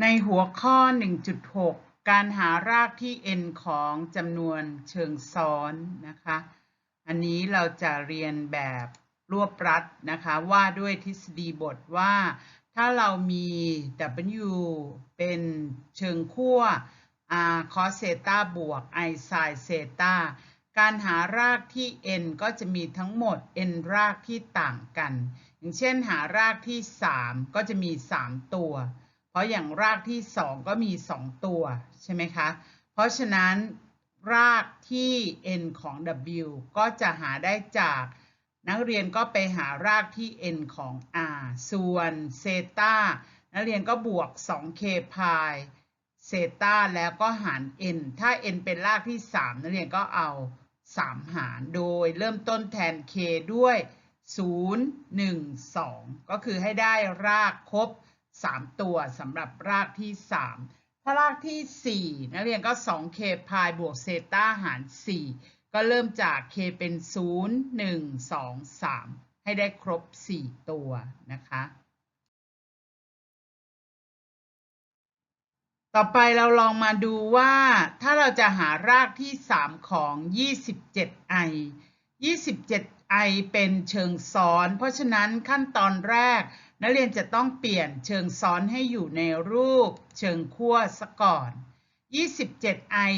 ในหัวข้อ 1.6 การหารากที่ n ของจำนวนเชิงซ้อนนะคะ อันนี้เราจะเรียนแบบรวบรัดนะคะว่าด้วยทฤษฎีบทว่า ถ้าเรามี w เป็นเชิงขั้ว r cos เซตาบวก i sin เซตาการหารากที่ n ก็จะมีทั้งหมด n รากที่ต่างกัน อย่างเช่นหารากที่ 3 ก็จะมี 3 ตัว เพราะอย่างรากที่ 2 ก็มี 2 ตัวใช่ไหมคะ เพราะฉะนั้นรากที่ n ของ w ก็จะหาได้จาก นักเรียนก็ไปหารากที่ n ของ r ส่วนเซตานักเรียนก็บวก 2k พายเซตาแล้วก็หาร n ถ้า n เป็นรากที่ 3 นักเรียนก็เอา 3 หาร โดยเริ่มต้นแทน k ด้วย 0 1 2 ก็คือให้ได้รากครบ 3 ตัวสำหรับรากที่ 3 ถ้ารากที่ 4 นักเรียนก็ 2k พายบวกเซต้าหาร 4 ก็เริ่มจาก k เป็น 0 1 2 3 ให้ได้ครบ 4 ตัวนะคะต่อไปเราลองมาดูว่าถ้าเราจะหารากที่ 3 ของ 27i 27i เป็นเชิงซ้อน เพราะฉะนั้นขั้นตอนแรก นักเรียนจะต้องเปลี่ยนเชิงซ้อนให้อยู่ในรูปเชิงขั้วซะก่อน 27i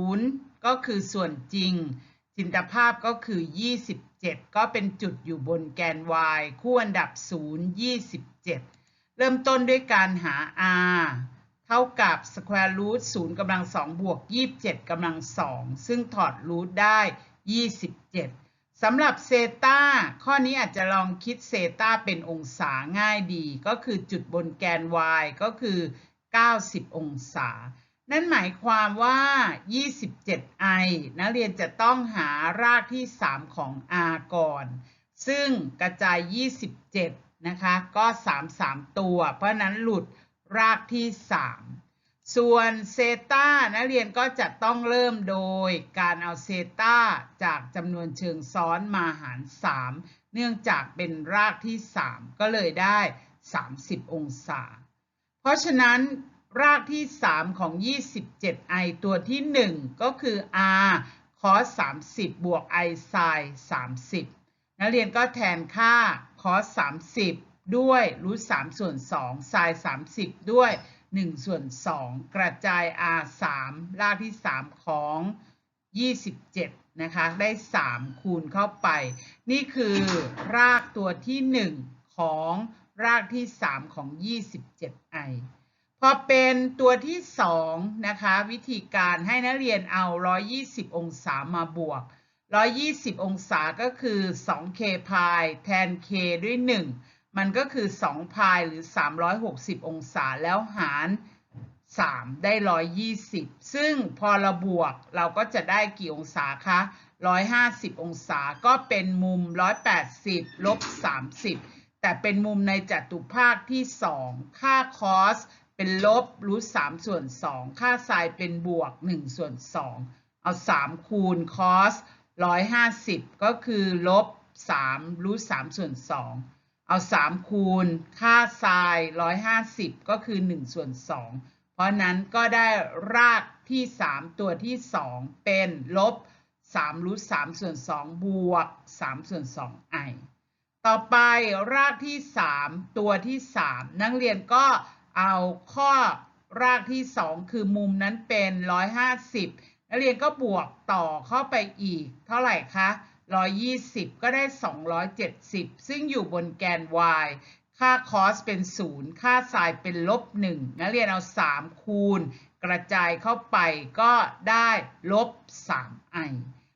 0ก็คือส่วนจริง จินตภาพก็คือ 27 ก็เป็นจุดอยู่บนแกน y คู่อันดับ 0 27 เริ่มต้นด้วยการหา r เท่ากับ square root 0กำลัง2บวก 27กำลัง2ซึ่งถอดรูทได้ 27 สำหรับเซตาข้อนี้อาจจะลองคิดเซตาเป็นองศาง่ายดี ก็คือจุดบนแกน y ก็คือ 90 องศา นั่นหมายความว่า 27i นักเรียนจะต้องหารากที่ 3 ของ r ก่อน ซึ่งกระจาย 27 นะคะ ก็ 3 3 ตัว เพราะนั้นหลุดรากที่ 3 ส่วนเซตานักเรียนก็จะต้องเริ่มโดยการเอาเซตาจากจำนวนเชิงซ้อนมาหาร 3 เนื่องจากเป็นรากที่ 3 ก็เลยได้ 30 องศา เพราะฉะนั้นรากที่ 3 ของ 27i ตัวที่ 1 ก็คือ r cos 30 บวก i sin 30 นักเรียนก็แทนค่า cos 30 ด้วยรูท3ส่วน2 sin 30 ด้วย 1 ส่วน 2 กระจาย r 3รากที่ 3 ของ 27 นะคะ ได้ 3 คูณเข้าไป นี่คือรากตัวที่ 1 ของรากที่ 3 ของ 27i พอเป็นตัวที่ 2 นะคะ วิธีการให้นักเรียนเอา 120 องศามาบวก 120 องศาก็คือ 2k พายแทน k ด้วย 1 มันก็คือ 2 พายหรือ 360 องศาแล้วหาร 3 ได้ 120 ซึ่งพอเราบวกเราก็จะได้กี่องศาคะ 150 องศาก็เป็นมุม 180 ลบ 30 แต่เป็นมุมในจัตุภาคที่ 2 ค่าคอสเป็นลบรูท3ส่วน 2 ค่าไซน์เป็นบวก 1 ส่วน 2 เอา 3 คูณคอส150 ก็คือลบ3รูท3ส่วน 2 เอา 3 คูณ ค่าไซน์150 ก็คือ1ส่วน2เพราะนั้นก็ได้รากที่ 3 ตัวที่ 2 เป็นลบ3รูท3ส่วน2บวก3ส่วน2 i ต่อไปรากที่ 3 ตัวที่ 3 นักเรียนก็เอาข้อรากที่ 2 คือมุมนั้นเป็น 150 นักเรียนก็บวกต่อเข้าไปอีก เท่าไหร่คะ 120 ก็ได้ 270 ซึ่งอยู่บนแกน y ค่าคอสเป็น 0 ค่าไซน์เป็นลบ 1 นักเรียนเอา 3 คูณ กระจายเข้าไปก็ได้ลบ 3i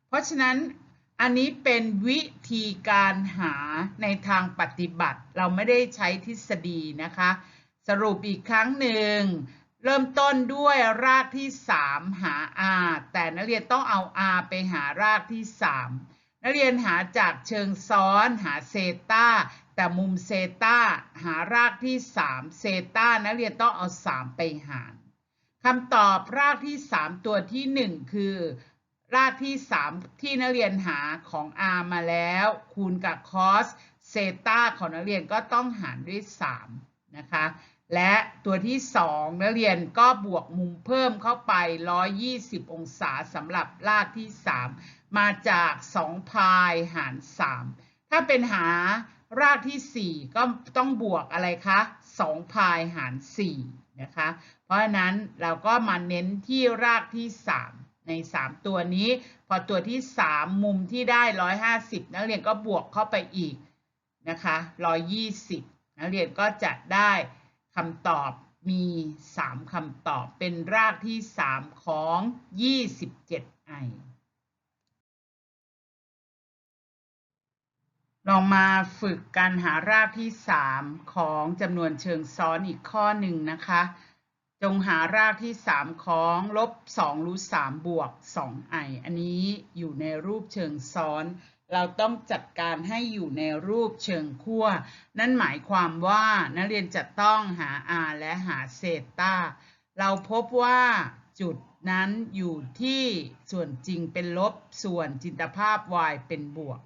เพราะฉะนั้นอันนี้เป็นวิธีการหาในทางปฏิบัติ เราไม่ได้ใช้ทฤษฎีนะคะ สรุปอีกครั้งหนึ่ง เริ่มต้นด้วยรากที่ 3 หา r แต่นักเรียนต้องเอา r ไปหารากที่ 3 นักเรียนหาจากเชิงซ้อนหาเซตาแต่มุมเซตาหารากที่ 3 เซตานักเรียนต้องเอา 3 ไปหารคำตอบรากที่ 3 ตัวที่ 1 คือ รากที่ 3 ที่นักเรียนหาของ r มาแล้ว คูณกับคอสเซตาของนักเรียนก็ต้องหารด้วย 3 นะคะ และตัวที่2นักเรียนก็บวกมุมเพิ่มเข้าไป 120 องศาสำหรับรากที่ 3 มาจาก 2 พายหาร 3 ถ้าเป็นหารากที่ 4 ก็ต้องบวกอะไรคะ 2 พายหาร 4 นะคะ เพราะฉะนั้นเราก็มาเน้นที่รากที่ 3 ใน 3 ตัวนี้ พอตัวที่ 3 มุมที่ได้ 150 นักเรียนก็บวกเข้าไปอีกนะคะ 120 นักเรียนก็จะได้ คำตอบมี 3คำตอบเป็นรากที่ 3 ของ 27ไอลองมาฝึกการหารากที่ 3 ของจำนวนเชิงซ้อนอีกข้อหนึ่งนะคะ จงหารากที่ 3 ของลบ2รูท3บวก2ไออันนี้อยู่ในรูปเชิงซ้อน เราต้องจัดการให้อยู่ในรูปเชิงขั้วนั่นหมายความว่านักเรียนจะต้องหา r และหาเศษต้าเราพบว่าจุดนั้นอยู่ที่ส่วนจริงเป็นลบส่วนจินตภาพ y เป็นบวก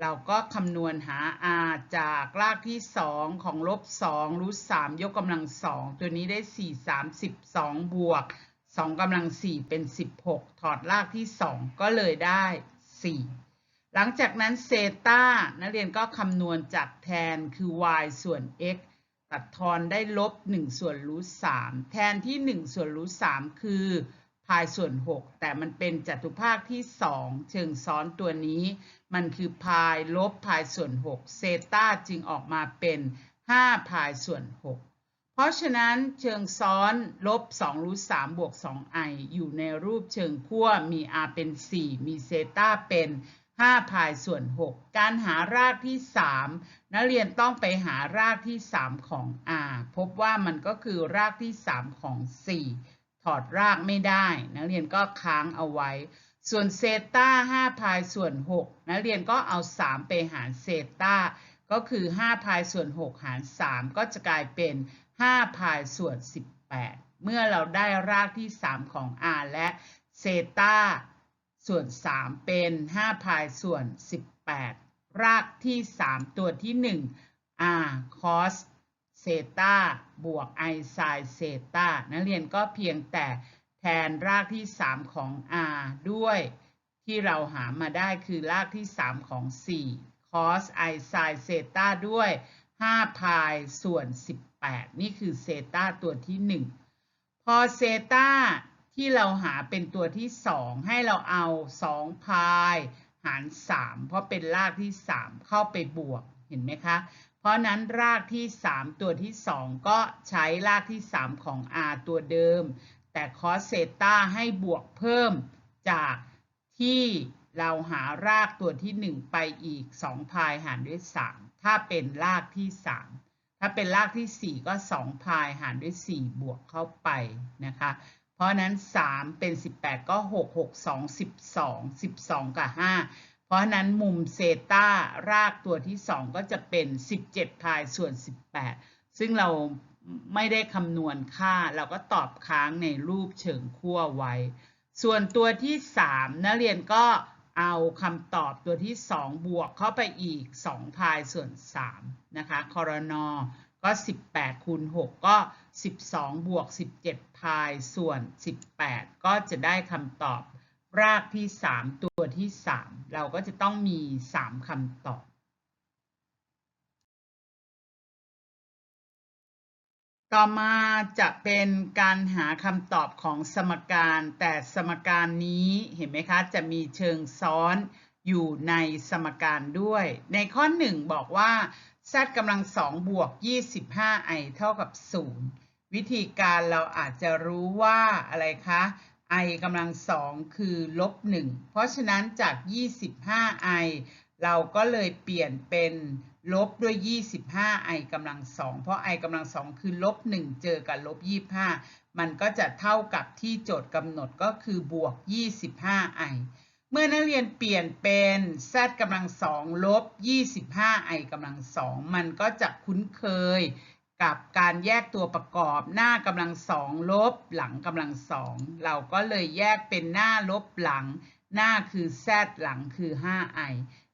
เราก็คำนวณหา r จากรากที่ 2 ของลบ2รูท3ยกกำลัง 2 ตัวนี้ได้ 4 32 บวก 2กำลัง 4 เป็น 16 ถอดรากที่ 2 ก็เลยได้ 4 หลังจากนั้นเซต้านักเรียนก็คำนวณจากแทนคือ y ส่วน x ตัดทอนได้ลบ 1 ส่วนรูท3แทนที่ 1 ส่วนรูท3คือพายส่วน 6 แต่มันเป็นจัตุภาคที่ 2 เชิงซ้อนตัวนี้ มันคือพายลบพายส่วน 6 เซต้าจึงออกมาเป็น 5 พายส่วน 6 เพราะฉะนั้นเชิงซ้อนลบ2รูท3บวก 2 i อยู่ในรูปเชิงขั้วมี r เป็น 4 มีเซต้าเป็น 5พายส่วน 6 การหารากที่ 3 นักเรียนต้องไปหารากที่ 3 ของ r พบว่ามันก็คือรากที่ 3 ของ 4 ถอดรากไม่ได้ นักเรียนก็ค้างเอาไว้ ส่วนเซต้า5พายส่วน 6 นักเรียนก็เอา 3 ไปหารเซต้าก็คือ5พายส่วน 6 หาร 3 ก็จะกลายเป็น5พายส่วน 18 เมื่อเราได้รากที่ 3 ของ r และเซต้า ส่วน 3 เป็น 5 พายส่วน 18 รากที่ 3 ตัวที่ 1 r cos เซตาบวก i sin เซตานักเรียนก็เพียงแต่แทนรากที่ 3 ของ r ด้วยที่เราหามาได้คือรากที่ 3 ของ 4 cos i sin เซตาด้วย 5 พายส่วน 18 นี่คือเซตาตัวที่ 1 พอเซตา ที่เราหาเป็นตัวที่ 2 ให้เราเอา2พายหาร 3 เพราะเป็นรากที่ 3 เข้าไปบวกเห็นไหมคะ เพราะนั้นรากที่ 3 ตัวที่ 2 ก็ใช้รากที่ 3 ของ r ตัวเดิม แต่คอสเซต้าให้บวกเพิ่มจากที่เราหารากตัวที่ 1 ไปอีก 2 พายหารด้วย 3 ถ้าเป็นรากที่ 3 ถ้าเป็นรากที่ 4 ก็ 2 พายหารด้วย 4 บวกเข้าไปนะคะ ราะนั้น 3 เป็น 18 ก็ 6 6 2 12 12 กับ 5 เพราะนั้นมุมเซต้ารากตัวที่ 2 ก็จะเป็น 17พายส่วน 18 ซึ่งเราไม่ได้คำนวณค่า เราก็ตอบค้างในรูปเชิงขั้วไว้ ส่วนตัวที่ 3 นักเรียนก็เอาคำตอบตัวที่ 2 บวกเข้าไปอีก 2 พายส่วน 3 นะคะคอรนอ ก็ 18คูณ6ก็ 12 บวก 17 พายส่วน 18 ก็จะได้คำตอบรากที่ 3 ตัวที่ 3 เราก็จะต้องมี 3คำตอบ ต่อมาจะเป็นการหาคำตอบของสมการแต่สมการนี้เห็นไหมคะ จะมีเชิงซ้อนอยู่ในสมการด้วย ในข้อ 1 บอกว่า z กำลังสองบวก 25i เท่ากับ 0 วิธีการเราอาจจะรู้ว่าอะไรคะ i กำลังสองคือลบ 1 เพราะฉะนั้นจาก 25i เราก็เลยเปลี่ยนเป็นลบด้วย 25i กำลังสองเพราะ i กำลังสองคือลบ 1 เจอกับลบ 25 มันก็จะเท่ากับที่โจทย์กำหนดก็คือบวก 25i เมื่อนักเรียนเปลี่ยนเป็น z กำลังสองลบ 25i กำลังสองมันก็จะคุ้นเคยกับการแยกตัวประกอบหน้ากำลังสองลบหลังกำลังสองเราก็เลยแยกเป็นหน้าลบหลัง หน้าคือ z หลังคือ 5i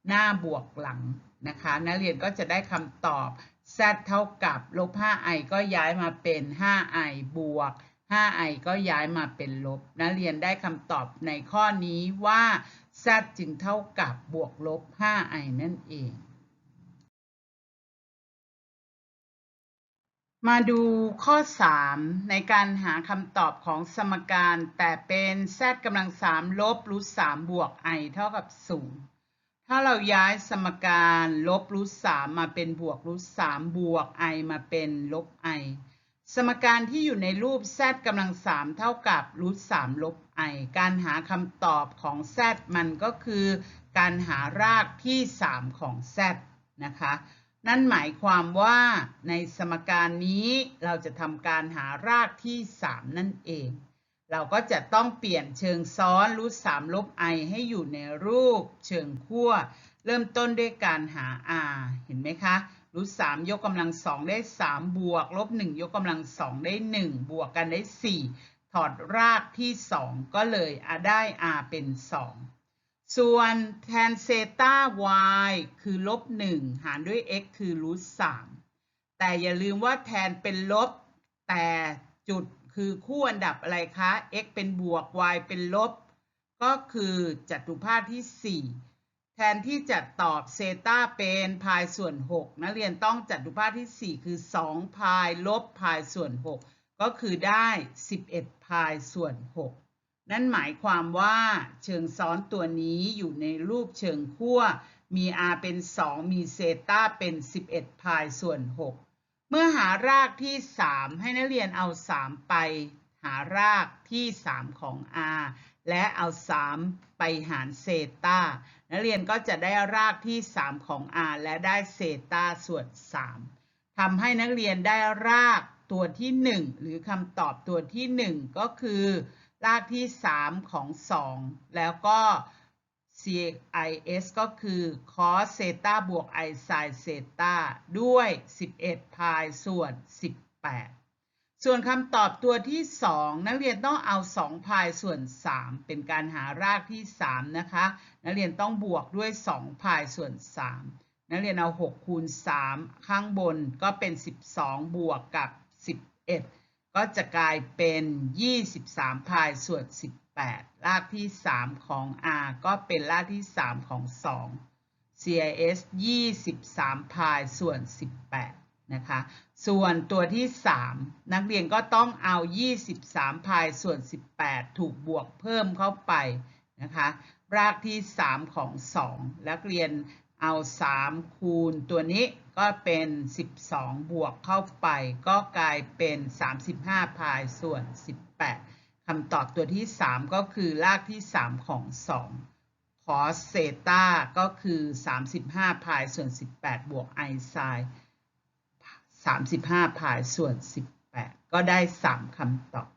หน้าบวกหลังนะคะนักเรียนก็จะได้คำตอบ z เท่ากับลบ 5i ก็ย้ายมาเป็น 5i บวก 5i ก็ย้ายมาเป็นลบนักเรียนได้คำตอบในข้อนี้ว่า z จึงเท่ากับบวกลบ 5i นั่นเอง มาดูข้อ 3 ในการหาคำตอบของสมการ แต่เป็น z กำลัง 3 ลบรูท3บวก i เท่ากับ 0 ถ้าเราย้ายสมการลบรูท3มาเป็นบวกรูท3บวก i มาเป็นลบ i สมการที่อยู่ในรูป z กำลัง3เท่ากับรูท3ลบ i การหาคำตอบของ z มันก็คือ การหารากที่ 3 ของ z นะคะ นั่นหมายความว่าในสมการนี้เราจะทำการหารากที่ 3 นั่นเอง เราก็จะต้องเปลี่ยนเชิงซ้อนรูท3ลบ i ให้อยู่ในรูปเชิงขั้วเริ่มต้นด้วยการหา r เห็นไหมคะ รูท3ยกกำลัง2ได้3บวก ลบ1ยกกำลัง2ได้1บวกกันได้4ถอดรากที่2ก็เลยได้ r เป็น2ส่วนแทนเซตา y คือลบ1หารด้วย x คือรูท3แต่อย่าลืมว่าแทนเป็นลบ แต่จุดคือคู่อันดับอะไรคะ x เป็นบวก y เป็นลบ ก็คือจัตุภาคที่ 4 แทนที่จะตอบเซตาเป็นพายส่วน 6 นักเรียนต้องจัตุภาคที่ 4 คือ 2 พายลบพายส่วน 6 ก็คือได้ 11 พายส่วน 6 นั่นหมายความว่าเชิงซ้อนตัวนี้อยู่ในรูปเชิงขั้วมี r เป็น 2 มีเซตาเป็น 11 พายส่วน 6 เมื่อหารากที่ 3 ให้นักเรียนเอา 3 ไป หารากที่ 3 ของ r และเอา 3 ไปหารเซตานักเรียนก็จะได้รากที่ 3 ของ r และได้เซตาส่วน 3ทำให้นักเรียนได้รากตัวที่ 1 หรือคำตอบตัวที่ 1 ก็คือ รากที่ 3 ของ 2 แล้วก็ CIS ก็คือ cos เซตาบวก i sin เซตาด้วย 11 พายส่วน 18 ส่วนคำตอบตัวที่ 2 นักเรียนต้องเอา 2 พายส่วน 3 เป็นการหารากที่ 3 นะคะ นักเรียนต้องบวกด้วย 2 พายส่วน 3 นักเรียนเอา 6 คูณ 3 ข้างบนก็เป็น 12 บวกกับ 11 ก็จะกลายเป็น 23 พายส่วน 18 รากที่ 3 ของ r ก็เป็นรากที่ 3 ของ 2 CIS 23 พายส่วน 18 นะคะ ส่วนตัวที่ 3 นักเรียนก็ต้องเอา 23 พายส่วน 18 ถูกบวกเพิ่มเข้าไปนะคะ รากที่ 3 ของ 2 นักเรียนเอา 3 คูณตัวนี้ก็เป็น 12 บวกเข้าไป ก็กลายเป็น 35 พายส่วน 18คำตอบตัวที่ 3 ก็คือรากที่ 3 ของ2 cos เซต้าก็คือ 35 พายส่วน 18 บวก i sin 35พายส่วน 18 ก็ได้ 3คำตอบ